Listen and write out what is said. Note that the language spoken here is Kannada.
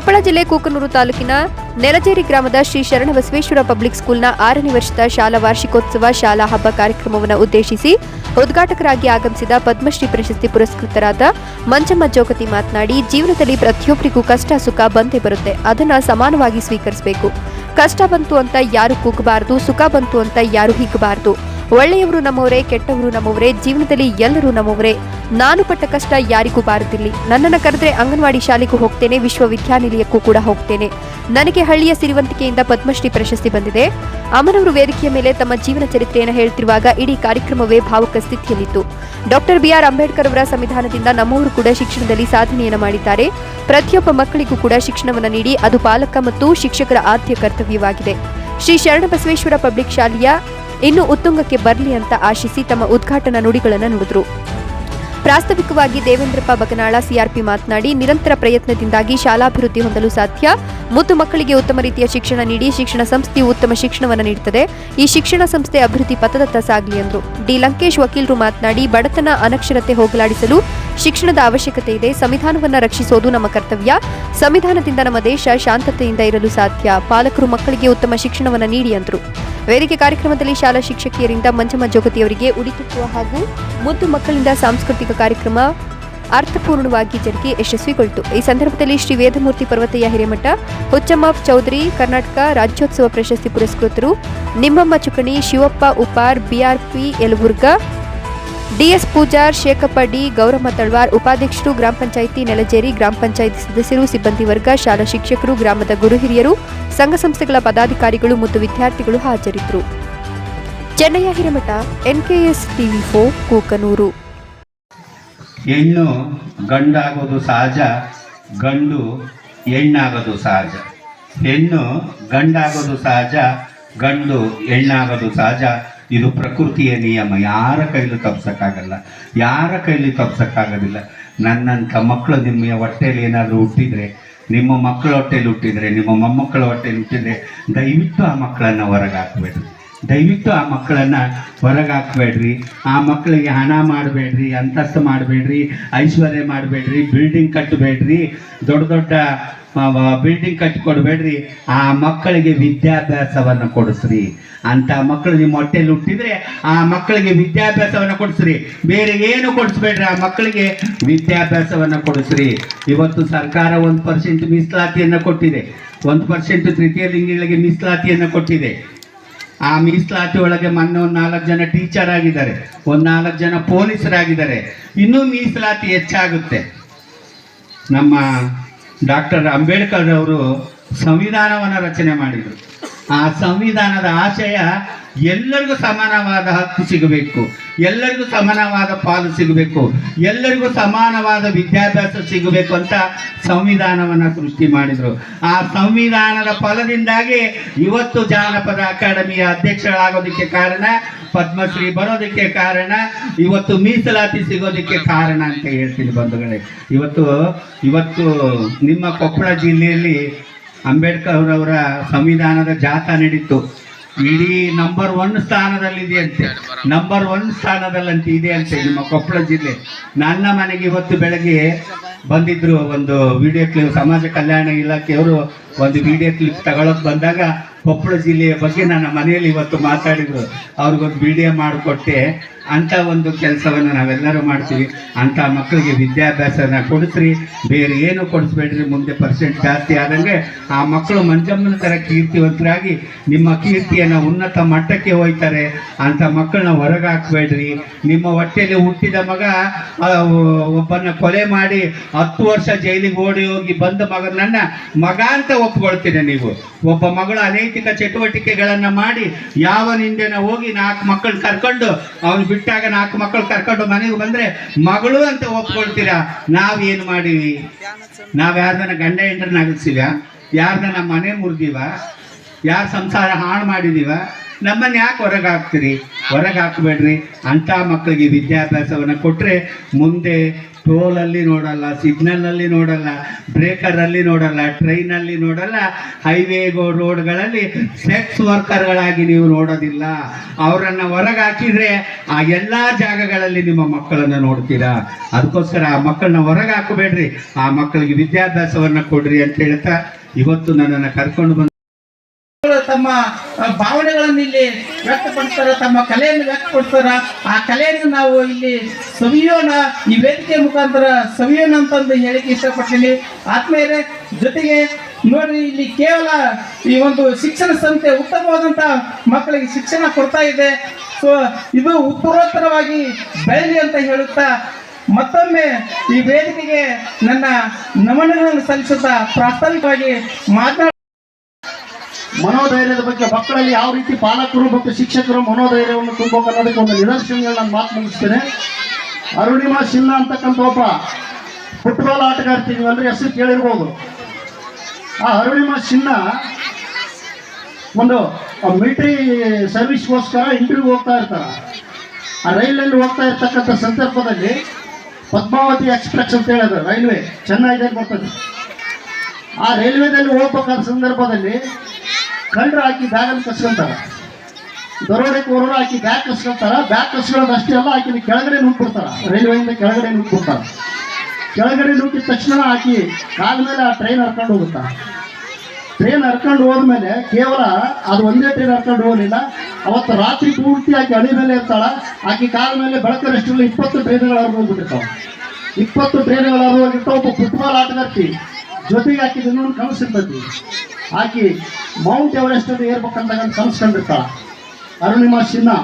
ಕೊಪ್ಪಳ ಜಿಲ್ಲೆ ಕೂಕನೂರು ತಾಲೂಕಿನ ನೆಲಜೇರಿ ಗ್ರಾಮದ ಶ್ರೀ ಶರಣಬಸವೇಶ್ವರ ಪಬ್ಲಿಕ್ ಸ್ಕೂಲ್ನ ಆರನೇ ವರ್ಷದ ಶಾಲಾ ವಾರ್ಷಿಕೋತ್ಸವ ಶಾಲಾ ಹಬ್ಬ ಕಾರ್ಯಕ್ರಮವನ್ನು ಉದ್ದೇಶಿಸಿ ಉದ್ಘಾಟಕರಾಗಿ ಆಗಮಿಸಿದ ಪದ್ಮಶ್ರೀ ಪ್ರಶಸ್ತಿ ಪುರಸ್ಕೃತರಾದ ಮಂಜಮ್ಮ ಜೋಗತಿ ಮಾತನಾಡಿ, ಜೀವನದಲ್ಲಿ ಪ್ರತಿಯೊಬ್ಬರಿಗೂ ಕಷ್ಟ, ಸುಖ ಬಂದೇ ಬರುತ್ತೆ. ಅದನ್ನು ಸಮಾನವಾಗಿ ಸ್ವೀಕರಿಸಬೇಕು. ಕಷ್ಟ ಬಂತು ಅಂತ ಯಾರು ಕೂಗಬಾರದು, ಸುಖ ಬಂತು ಅಂತ ಯಾರು ಹಿಗ್ಗಬಾರದು ಒಳ್ಳೆಯವರು ನಮ್ಮವರೇ, ಕೆಟ್ಟವರು ನಮ್ಮವರೇ, ಜೀವನದಲ್ಲಿ ಎಲ್ಲರೂ ನಮ್ಮವರೇ. ನಾನು ಪಟ್ಟ ಕಷ್ಟ ಯಾರಿಗೂ ಬಾರದಿರಲಿ. ನನ್ನನ್ನು ಕರೆದ್ರೆ ಅಂಗನವಾಡಿ ಶಾಲೆಗೂ ಹೋಗ್ತೇನೆ, ವಿಶ್ವವಿದ್ಯಾನಿಲಯಕ್ಕೂ ಕೂಡ ಹೋಗ್ತೇನೆ. ನನಗೆ ಹಳ್ಳಿಯ ಸಿರಿವಂತಿಕೆಯಿಂದ ಪದ್ಮಶ್ರೀ ಪ್ರಶಸ್ತಿ ಬಂದಿದೆ. ಅಮನವರು ವೇದಿಕೆಯ ಮೇಲೆ ತಮ್ಮ ಜೀವನ ಚರಿತ್ರೆಯನ್ನು ಹೇಳ್ತಿರುವಾಗ ಇಡೀ ಕಾರ್ಯಕ್ರಮವೇ ಭಾವುಕ ಸ್ಥಿತಿಯಲ್ಲಿತ್ತು. ಡಾಕ್ಟರ್ ಬಿಆರ್ ಅಂಬೇಡ್ಕರ್ ಅವರ ಸಂವಿಧಾನದಿಂದ ನಮ್ಮವರು ಕೂಡ ಶಿಕ್ಷಣದಲ್ಲಿ ಸಾಧನೆಯನ್ನು ಮಾಡಿದ್ದಾರೆ. ಪ್ರತಿಯೊಬ್ಬ ಮಕ್ಕಳಿಗೂ ಕೂಡ ಶಿಕ್ಷಣವನ್ನು ನೀಡಿ ಅದು ಪಾಲಕ ಮತ್ತು ಶಿಕ್ಷಕರ ಆದ್ಯ ಕರ್ತವ್ಯವಾಗಿದೆ. ಶ್ರೀ ಶರಣಬಸವೇಶ್ವರ ಪಬ್ಲಿಕ್ ಶಾಲೆಯ ಇನ್ನೂ ಉತ್ತುಂಗಕ್ಕೆ ಬರಲಿ ಅಂತ ಆಶಿಸಿ ತಮ್ಮ ಉದ್ಘಾಟನಾ ನುಡಿಗಳನ್ನು ನುಡಿದ್ರು. ಪ್ರಾಸ್ತಾವಿಕವಾಗಿ ದೇವೇಂದ್ರಪ್ಪ ಬಗನಾಳ ಸಿಆರ್ಪಿ ಮಾತನಾಡಿ, ನಿರಂತರ ಪ್ರಯತ್ನದಿಂದಾಗಿ ಶಾಲಾಭಿವೃದ್ಧಿ ಹೊಂದಲು ಸಾಧ್ಯ. ಮುದ್ದು ಮಕ್ಕಳಿಗೆ ಉತ್ತಮ ರೀತಿಯ ಶಿಕ್ಷಣ ನೀಡಿ, ಶಿಕ್ಷಣ ಸಂಸ್ಥೆಯು ಉತ್ತಮ ಶಿಕ್ಷಣವನ್ನು ನೀಡುತ್ತದೆ ಈ ಶಿಕ್ಷಣ ಸಂಸ್ಥೆ ಅಭಿವೃದ್ಧಿ ಪಥದತ್ತ ಸಾಗಲಿ ಎಂದರು ಡಿ. ಲಂಕೇಶ್ ವಕೀಲರು ಮಾತನಾಡಿ, ಬಡತನ ಅನಕ್ಷರತೆ ಹೋಗಲಾಡಿಸಲು ಶಿಕ್ಷಣದ ಅವಶ್ಯಕತೆ ಇದೆ. ಸಂವಿಧಾನವನ್ನು ರಕ್ಷಿಸೋದು ನಮ್ಮ ಕರ್ತವ್ಯ. ಸಂವಿಧಾನದಿಂದ ನಮ್ಮ ದೇಶ ಶಾಂತತೆಯಿಂದ ಇರಲು ಸಾಧ್ಯ. ಪಾಲಕರು ಮಕ್ಕಳಿಗೆ ಉತ್ತಮ ಶಿಕ್ಷಣವನ್ನು ನೀಡಿ ಎಂದರು ವೇದಿಕೆ ಕಾರ್ಯಕ್ರಮದಲ್ಲಿ ಶಾಲಾ ಶಿಕ್ಷಕಿಯರಿಂದ ಮಂಜಮ್ಮ ಜೋಗತಿಯವರಿಗೆ ಉಡಿತುತ್ತುವ ಹಾಗೂ ಮುದ್ದು ಮಕ್ಕಳಿಂದ ಸಾಂಸ್ಕೃತಿಕ ಕಾರ್ಯಕ್ರಮ ಅರ್ಥಪೂರ್ಣವಾಗಿ ಜರುಗಿ ಯಶಸ್ವಿಗೊಳಿತು. ಈ ಸಂದರ್ಭದಲ್ಲಿ ಶ್ರೀ ವೇದಮೂರ್ತಿ ಪರ್ವತಯ್ಯ ಹಿರೇಮಠ, ಹುಚ್ಚಮ್ಮ ಚೌಧರಿ, ಕರ್ನಾಟಕ ರಾಜ್ಯೋತ್ಸವ ಪ್ರಶಸ್ತಿ ಪುರಸ್ಕೃತರು, ನಿಮ್ಮಮ್ಮ Chukani Shivappa Upar BRP Yelburga DS Pujar Shekhappa D Gouramma Talwar, ಉಪಾಧ್ಯಕ್ಷರು, ಗ್ರಾಮ ಪಂಚಾಯಿತಿ ನೆಲಜೇರಿ, ಗ್ರಾಮ ಪಂಚಾಯಿತಿ ಸದಸ್ಯರು, ಸಿಬ್ಬಂದಿ ವರ್ಗ, ಶಾಲಾ ಶಿಕ್ಷಕರು, ಗ್ರಾಮದ ಗುರು ಹಿರಿಯರು, ಸಂಘ ಸಂಸ್ಥೆಗಳ ಪದಾಧಿಕಾರಿಗಳು ಮತ್ತು ವಿದ್ಯಾರ್ಥಿಗಳು ಹಾಜರಿದ್ದರು. ಚೆನ್ನಯ್ಯ ಹಿರೇಮಠ, ಎನ್ಕೆಎಸ್ ಟಿವಿ ಫೋ ಕೂಕನೂರು. ಹೆಣ್ಣು ಗಂಡಾಗೋದು ಸಹಜ, ಗಂಡು ಹೆಣ್ಣಾಗೋದು ಸಹಜ. ಹೆಣ್ಣು ಗಂಡಾಗೋದು ಸಹಜ, ಗಂಡು ಹೆಣ್ಣಾಗೋದು ಸಹಜ. ಇದು ಪ್ರಕೃತಿಯ ನಿಯಮ. ಯಾರ ಕೈಲೂ ತಪ್ಸಕ್ಕಾಗಲ್ಲ. ಯಾರ ಕೈಲಿ ತಪ್ಸಕ್ಕಾಗೋದಿಲ್ಲ. ನನ್ನಂಥ ಮಕ್ಕಳು ನಿಮ್ಮ ಹೊಟ್ಟೆಯಲ್ಲಿ ಏನಾದರೂ ಹುಟ್ಟಿದರೆ, ನಿಮ್ಮ ಮಕ್ಕಳ ಹೊಟ್ಟೆಲಿ ಹುಟ್ಟಿದರೆ, ನಿಮ್ಮ ಮೊಮ್ಮಕ್ಕಳ ಹೊಟ್ಟೆಲಿ ಹುಟ್ಟಿದರೆ, ದಯವಿಟ್ಟು ಆ ಮಕ್ಕಳನ್ನು ಹೊರಗೆ ಹಾಕಬೇಡ್ರಿ ದಯವಿಟ್ಟು ಆ ಮಕ್ಕಳನ್ನು ಹೊರಗೆ ಹಾಕಬೇಡ್ರಿ ಆ ಮಕ್ಕಳಿಗೆ ಹಣ ಮಾಡಬೇಡ್ರಿ, ಅಂತಸ್ತು ಮಾಡಬೇಡ್ರಿ, ಐಶ್ವರ್ಯ ಮಾಡಬೇಡ್ರಿ ಬಿಲ್ಡಿಂಗ್ ಕಟ್ಟಬೇಡ್ರಿ ದೊಡ್ಡ ದೊಡ್ಡ ಬಿಲ್ಡಿಂಗ್ ಕಟ್ಟಿಕೊಡ್ಬೇಡ್ರಿ. ಆ ಮಕ್ಕಳಿಗೆ ವಿದ್ಯಾಭ್ಯಾಸವನ್ನು ಕೊಡಿಸ್ರಿ. ಅಂತ ಮಕ್ಕಳು ನಿಮ್ಮ ಹೊಟ್ಟೆಯಲ್ಲಿ ಹುಟ್ಟಿದ್ರೆ ಆ ಮಕ್ಕಳಿಗೆ ವಿದ್ಯಾಭ್ಯಾಸವನ್ನು ಕೊಡಿಸ್ರಿ. ಬೇರೆ ಏನು ಕೊಡಿಸ್ಬೇಡ್ರಿ ಆ ಮಕ್ಕಳಿಗೆ? ವಿದ್ಯಾಭ್ಯಾಸವನ್ನು ಕೊಡಿಸ್ರಿ. ಇವತ್ತು ಸರ್ಕಾರ ಒಂದು ಪರ್ಸೆಂಟ್ ಮೀಸಲಾತಿಯನ್ನು ಕೊಟ್ಟಿದೆ. ಒಂದು ಪರ್ಸೆಂಟ್ ತೃತೀಯ ಲಿಂಗಿಗಳಿಗೆ ಮೀಸಲಾತಿಯನ್ನು ಕೊಟ್ಟಿದೆ. ಆ ಮೀಸಲಾತಿ ಒಳಗೆ ಮೊನ್ನೆ ಒಂದು ನಾಲ್ಕು ಜನ ಟೀಚರ್ ಆಗಿದ್ದಾರೆ. ಒಂದು ನಾಲ್ಕು ಜನ ಪೊಲೀಸರಾಗಿದ್ದಾರೆ. ಇನ್ನೂ ಮೀಸಲಾತಿ ಹೆಚ್ಚಾಗುತ್ತೆ. ನಮ್ಮ ಡಾಕ್ಟರ್ ಅಂಬೇಡ್ಕರ್ ಅವರು ಸಂವಿಧಾನವನ್ನು ರಚನೆ ಮಾಡಿದರು. ಆ ಸಂವಿಧಾನದ ಆಶಯ ಎಲ್ಲರಿಗೂ ಸಮಾನವಾದ ಹಕ್ಕು ಸಿಗಬೇಕು. ಎಲ್ಲರಿಗೂ ಸಮಾನವಾದ ಪಾಲು ಸಿಗಬೇಕು. ಎಲ್ಲರಿಗೂ ಸಮಾನವಾದ ವಿದ್ಯಾಭ್ಯಾಸ ಸಿಗಬೇಕು ಅಂತ ಸಂವಿಧಾನವನ್ನು ಸೃಷ್ಟಿ ಮಾಡಿದರು. ಆ ಸಂವಿಧಾನದ ಫಲದಿಂದಾಗಿ ಇವತ್ತು ಜಾನಪದ ಅಕಾಡೆಮಿಯ ಅಧ್ಯಕ್ಷರಾಗೋದಕ್ಕೆ ಕಾರಣ, ಪದ್ಮಶ್ರೀ ಬರೋದಕ್ಕೆ ಕಾರಣ, ಇವತ್ತು ಮೀಸಲಾತಿ ಸಿಗೋದಕ್ಕೆ ಕಾರಣ ಅಂತ ಹೇಳ್ತೀನಿ ಬಂಧುಗಳೇ. ಇವತ್ತು ಇವತ್ತು ನಿಮ್ಮ ಕೊಪ್ಪಳ ಜಿಲ್ಲೆಯಲ್ಲಿ ಅಂಬೇಡ್ಕರ್ ಅವರ ಸಂವಿಧಾನದ ಜಾಥಾ ನಡೀತು. ಇಡೀ ನಂಬರ್ ಒನ್ ಸ್ಥಾನದಲ್ಲಿದೆಯಂತೆ ನಂಬರ್ ಒನ್ ಸ್ಥಾನದಲ್ಲಂತೆ ಇದೆ ಅಂತೆ ನಿಮ್ಮ ಕೊಪ್ಪಳ ಜಿಲ್ಲೆ. ನನ್ನ ಮನೆಗೆ ಇವತ್ತು ಬೆಳಗ್ಗೆ ಬಂದಿದ್ರು ಒಂದು ವಿಡಿಯೋ ಕ್ಲಿಪ್ ಸಮಾಜ ಕಲ್ಯಾಣ ಇಲಾಖೆಯವರು ಒಂದು ವಿಡಿಯೋ ಕ್ಲಿಪ್ ತಗೊಳಕ್ ಬಂದಾಗ ಕೊಪ್ಪಳ ಜಿಲ್ಲೆಯ ಬಗ್ಗೆ ನನ್ನ ಮನೆಯಲ್ಲಿ ಇವತ್ತು ಮಾತಾಡಿದ್ರು. ಅವ್ರಿಗೊಂದು ವಿಡಿಯೋ ಮಾಡಿಕೊಟ್ಟೆ. ಅಂಥ ಒಂದು ಕೆಲಸವನ್ನು ನಾವೆಲ್ಲರೂ ಮಾಡ್ತೀವಿ. ಅಂಥ ಮಕ್ಕಳಿಗೆ ವಿದ್ಯಾಭ್ಯಾಸನ ಕೊಡಿಸ್ರಿ ಬೇರೆ ಏನು ಕೊಡಿಸ್ಬೇಡ್ರಿ, ಮುಂದೆ ಪರ್ಸೆಂಟ್ ಜಾಸ್ತಿ ಆದಂಗೆ ಆ ಮಕ್ಕಳು ಮಂಜಮ್ಮನ ಥರ ಕೀರ್ತಿವಂತರಾಗಿ ನಿಮ್ಮ ಕೀರ್ತಿಯನ್ನು ಉನ್ನತ ಮಟ್ಟಕ್ಕೆ ಹೋಯ್ತಾರೆ. ಅಂಥ ಮಕ್ಕಳನ್ನ ಹೊರಗೆ ಹಾಕ್ಬೇಡ್ರಿ ನಿಮ್ಮ ಹೊಟ್ಟೆಯಲ್ಲಿ ಹುಟ್ಟಿದ ಮಗ ಒಬ್ಬನ ಕೊಲೆ ಮಾಡಿ ಹತ್ತು ವರ್ಷ ಜೈಲಿಗೆ ಓಡಿ ಹೋಗಿ ಬಂದ ಮಗನನ್ನ ಮಗ ಅಂತ ಒಪ್ಕೊಳ್ತೀರಿ ನೀವು. ಒಬ್ಬ ಮಗಳು ಅನೈತಿಕ ಚಟುವಟಿಕೆಗಳನ್ನ ಮಾಡಿ ಯಾವ ನಿಂದೆನ ಹೋಗಿ ನಾಲ್ಕು ಮಕ್ಕಳು ಕರ್ಕೊಂಡು ಅವ್ನು ಬಿಟ್ಟಾಗ ನಾಲ್ಕು ಮಕ್ಕಳು ಕರ್ಕೊಂಡು ಮನೆಗೆ ಬಂದ್ರೆ ಮಗಳು ಅಂತ ಒಪ್ಕೊಳ್ತೀರಾ? ನಾವೇನು ಮಾಡೀವಿ? ನಾವ್ ಯಾರ್ದನ ಗಂಡ ಹೆಂಡ್ರನ್ನ ಅಗಲ್ಸಿವ ಯಾರ್ದನ ಮನೆ ಮುರಿದಿವ? ಯಾರ ಸಂಸಾರ ಹಾಳು ಮಾಡಿದೀವ? ನಮ್ಮನ್ನ ಯಾಕೆ ಹೊರಗೆ ಹಾಕ್ತೀರಿ ಹೊರಗೆ ಹಾಕಬೇಡ್ರಿ ಅಂಥ ಮಕ್ಕಳಿಗೆ ವಿದ್ಯಾಭ್ಯಾಸವನ್ನು ಕೊಟ್ಟರೆ ಮುಂದೆ ಟೋಲಲ್ಲಿ ನೋಡಲ್ಲ ಸಿಗ್ನಲಲ್ಲಿ ನೋಡಲ್ಲ ಬ್ರೇಕರಲ್ಲಿ ನೋಡಲ್ಲ ಟ್ರೈನಲ್ಲಿ ನೋಡಲ್ಲ ಹೈವೇ ರೋಡ್ಗಳಲ್ಲಿ ಸೆಕ್ಸ್ ವರ್ಕರ್ಗಳಾಗಿ ನೀವು ನೋಡೋದಿಲ್ಲ. ಅವರನ್ನು ಹೊರಗೆ ಹಾಕಿದರೆ ಆ ಎಲ್ಲ ಜಾಗಗಳಲ್ಲಿ ನಿಮ್ಮ ಮಕ್ಕಳನ್ನು ನೋಡ್ತೀರಾ? ಅದಕ್ಕೋಸ್ಕರ ಆ ಮಕ್ಕಳನ್ನ ಹೊರಗೆ ಹಾಕಬೇಡ್ರಿ ಆ ಮಕ್ಕಳಿಗೆ ವಿದ್ಯಾಭ್ಯಾಸವನ್ನು ಕೊಡ್ರಿ ಅಂತ ಹೇಳ್ತಾ ಇವತ್ತು ನನ್ನನ್ನು ಕರ್ಕೊಂಡು ಬಂದು ತಮ್ಮ ಭಾವನೆಗಳನ್ನು ಇಲ್ಲಿ ವ್ಯಕ್ತಪಡಿಸ್ತಾರ ತಮ್ಮ ಕಲೆಯನ್ನು ವ್ಯಕ್ತಪಡಿಸ್ತಾರ ಆ ಕಲೆಯನ್ನು ನಾವು ಇಲ್ಲಿ ಸವಿಯೋಣ, ಈ ವೇದಿಕೆ ಮುಖಾಂತರ ಸವಿಯೋಣ ಅಂತಂದು ಹೇಳಿಕೆ ಇಷ್ಟಪಡ್ತೀನಿ. ಆತ್ಮೀಯರೇ, ಜೊತೆಗೆ ನೋಡ್ರಿ, ಇಲ್ಲಿ ಕೇವಲ ಈ ಒಂದು ಶಿಕ್ಷಣ ಸಂಸ್ಥೆ ಉತ್ತಮವಾದಂಥ ಮಕ್ಕಳಿಗೆ ಶಿಕ್ಷಣ ಕೊಡ್ತಾ ಇದೆ. ಸೊ, ಇದು ಉತ್ತರೋತ್ತರವಾಗಿ ಬೆಳಲಿ ಅಂತ ಹೇಳುತ್ತಾ, ಮತ್ತೊಮ್ಮೆ ಈ ವೇದಿಕೆಗೆ ನನ್ನ ನಮನಗಳನ್ನು ಸಲ್ಲಿಸುತ್ತಾ ಪ್ರಾಸ್ತಾವಿಕವಾಗಿ ಮಾತನಾಡ ಮನೋಧೈರ್ಯದ ಬಗ್ಗೆ ಮಕ್ಕಳಲ್ಲಿ ಯಾವ ರೀತಿ ಪಾಲಕರು ಮತ್ತು ಶಿಕ್ಷಕರು ಮನೋಧೈರ್ಯವನ್ನು ತುಂಬಬೇಕು ಒಂದು ನಿದರ್ಶನಗಳು ನಾನು ಮಾತು ಮುಗಿಸ್ತೇನೆ. ಅರುಣಿಮಾ ಸಿನ್ಹಾ ಅಂತಕ್ಕಂಥ ಒಬ್ಬ ಫುಟ್ಬಾಲ್ ಆಟಗಾರ್ತಿ ಅಂದ್ರೆ ಹೆಸರು ಕೇಳಿರ್ಬೋದು. ಆ ಅರುಣಿಮಾ ಸಿನ್ಹಾ ಒಂದು ಮಿಲಿಟರಿ ಸರ್ವಿಸ್ಗೋಸ್ಕರ ಇಂಟರ್ವ್ಯೂ ಹೋಗ್ತಾ ಇರ್ತಾರೆ ಆ ರೈಲಲ್ಲಿ ಹೋಗ್ತಾ ಇರ್ತಕ್ಕಂಥ ಸಂದರ್ಭದಲ್ಲಿ ಪದ್ಮಾವತಿ ಎಕ್ಸ್ಪ್ರೆಸ್ ಅಂತ ಹೇಳೋದು ರೈಲ್ವೆ. ಚೆನ್ನಾಗಿದೆ ಬರ್ತದೆ ಆ ರೈಲ್ವೆದಲ್ಲಿ ಹೋಗ್ಬೇಕಾದ ಸಂದರ್ಭದಲ್ಲಿ ಕಳ್ಳರು ಹಾಕಿ ಬ್ಯಾಗಲ್ಲಿ ದರೋಡೆ ದರೋಡೆಕೋರರು ಹಾಕಿ ಬ್ಯಾಗ್ ಕಸ್ಕೊಂತಾರ. ಬ್ಯಾಗ್ ಕಸ್ಕೊಳ್ಳೋದು ಅಷ್ಟೇ ಅಲ್ಲ, ಆಕಿನ ಕೆಳಗಡೆ ನುಗ್ಬಿಡ್ತಾರ. ರೈಲ್ವೆಯಿಂದ ಕೆಳಗಡೆ ನುಗ್ಬಿಡ್ತಾರ. ಕೆಳಗಡೆ ನುಗ್ಗಿದ ತಕ್ಷಣ ಆಕಿ ಕಾಲ ಮೇಲೆ ಆ ಟ್ರೈನ್ ಹರ್ಕೊಂಡು ಹೋಗುತ್ತಾ. ಟ್ರೈನ್ ಹರ್ಕೊಂಡು ಹೋದ್ಮೇಲೆ ಕೇವಲ ಅದು ಒಂದೇ ಟ್ರೈನ್ ಹರ್ಕೊಂಡು ಹೋಗಲಿಲ್ಲ, ಅವತ್ತು ರಾತ್ರಿ ಪೂರ್ತಿ ಆಕೆ ಅಡಿ ಮೇಲೆ ಇರ್ತಾಳ. ಆಕೆ ಕಾಲ ಮೇಲೆ ಬೆಳಕರಷ್ಟರಲ್ಲಿ ಇಪ್ಪತ್ತು ಟ್ರೈನ್ಗಳು ಹೋಗ್ಬಿಟ್ಟಿರ್ತಾವ. ಇಪ್ಪತ್ತು ಟ್ರೈನ್ಗಳು ಹೋಗಿರ್ತಾವ, ಒಬ್ಬ ಫುಟ್ಬಾಲ್ ಆಟಗಾರ್ತಿ. ಜೊತೆಗೆ ಆಕೆ ಇನ್ನೊಂದು ಕನಸಿರ್ತೈತಿ ಆಕಿ ಮೌಂಟ್ ಎವರೆಸ್ಟ್ ಅಲ್ಲಿ ಏರ್ಬೇಕಂತ ಕನಸು ಕಂಡಿರ್ತಾಳ. ಅರುಣಿಮಾ ಸಿನ್ಹಾ.